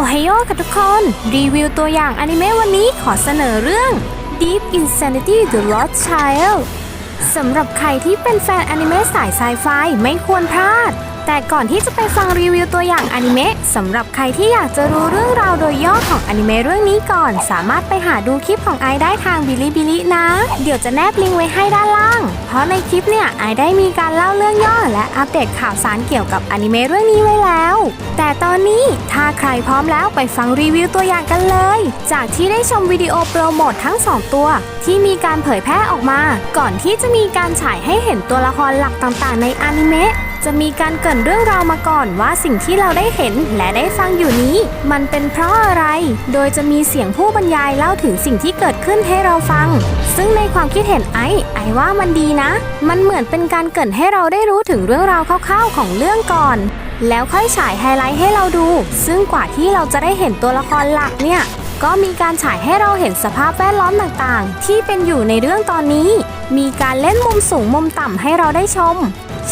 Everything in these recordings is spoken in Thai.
โอไฮโอกับทุกคน รีวิวตัวอย่างอนิเมะวันนี้ขอเสนอเรื่อง Deep Insanity The Lost Child สำหรับใครที่เป็นแฟนอนิเมะสายไซไฟไม่ควรพลาด แต่ก่อนที่จะไปฟังรีวิวตัวอย่างอนิเมะสำหรับใครที่อยากจะรู้เรื่องราวโดยย่อของอนิเมะเรื่องนี้ก่อน สามารถไปหาดูคลิปของไอได้ทางบิลิบิลินะ เดี๋ยวจะแนบลิงก์ไว้ให้ด้านล่าง เพราะในคลิปเนี่ยไอได้มีการเล่าเรื่องย่อ และอัปเดตข่าวสารเกี่ยวกับอนิเมะเรื่องนี้ไว้แล้ว แต่ตอนนี้ถ้าใครพร้อมแล้วไปฟังรีวิวตัวอย่างกันเลย จากที่ได้ชมวิดีโอโปรโมททั้ง 2 ตัว ที่มีการเผยแพร่ออกมา ก่อนที่จะมีการฉายให้เห็นตัวละครหลักต่างๆ ในอนิเมะ จะมีการเกรินเรื่องราวมาก่อนว่าสิ่งที่เราได้เห็นและได้ฟังอยู่นี้ มันเป็นเพราะอะไร โดยจะมีเสียงผู้บรรยายเล่าถึงสิ่งที่เกิดขึ้นให้เราฟัง ซึ่งในความคิดเห็นไอ้ไอ้ว่ามันดีนะ มันเหมือนเป็นการเกรินให้เราได้รู้ถึงเรื่องราวคร่าวๆของเรื่องก่อน แล้วค่อยฉายไฮไลท์ให้เราดู ซึ่งกว่าที่เราจะได้เห็นตัวละครหลักเนี่ยก็มีการฉายให้เราเห็นสภาพแวดล้อมต่างๆ ที่เป็นอยู่ในเรื่องตอนนี้ มีการเล่นมุมสูงมุมต่ำให้เราได้ชม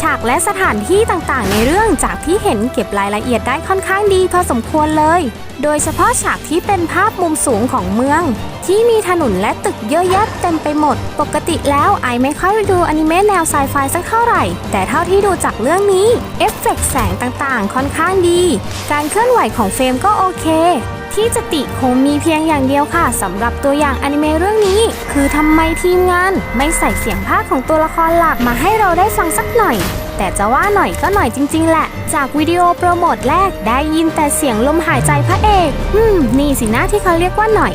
ฉากและสถานที่ต่างๆ ในเรื่องจากที่เห็นเก็บรายละเอียดได้ค่อนข้างดีพอสมควรเลย โดยเฉพาะฉากที่เป็นภาพมุมสูงของเมือง ที่มีถนนและตึกเยอะแยะเต็มไปหมด ปกติแล้วไอไม่ค่อยดูอนิเมะแนวไซไฟสักเท่าไหร่ แต่เท่าที่ดูจากเรื่องนี้ เอฟเฟกต์แสงต่างๆ ค่อนข้างดี การเคลื่อนไหวของเฟรมก็โอเค ที่จะติคงมีเพียงอย่างเดียวค่ะสำหรับตัวอย่างอนิเมะเรื่องนี้ คือทำไมทีมงานไม่ใส่เสียงภาคของตัวละครหลักมาให้เราได้ฟังสักหน่อย แต่จะว่าหน่อยก็หน่อยจริง ๆ แหละ จากวิดีโอโปรโมทแรกได้ยินแต่เสียงลมหายใจพระเอกอืมนี่สินะที่เขาเรียกว่าหน่อย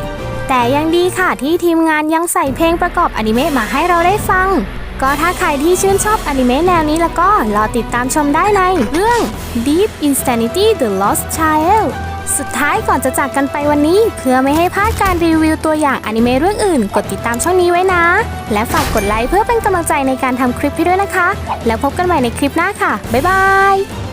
แต่ยังดีค่ะที่ทีมงานยังใส่เพลงประกอบอนิเมะมาให้เราได้ฟังก็ถ้าใครที่ชื่นชอบอนิเมะแนวนี้แล้วก็รอติดตามชมได้ในเรื่อง Deep Insanity The Lost Child สุดท้ายก่อนจะจากกันไปวันนี้ เพื่อไม่ให้พลาดการรีวิวตัวอย่างอนิเมะเรื่องอื่น กดติดตามช่องนี้ไว้นะ และฝากกดไลค์เพื่อเป็นกำลังใจในการทำคลิปให้ด้วยนะคะ แล้วพบกันใหม่ในคลิปหน้าค่ะ บ๊ายบาย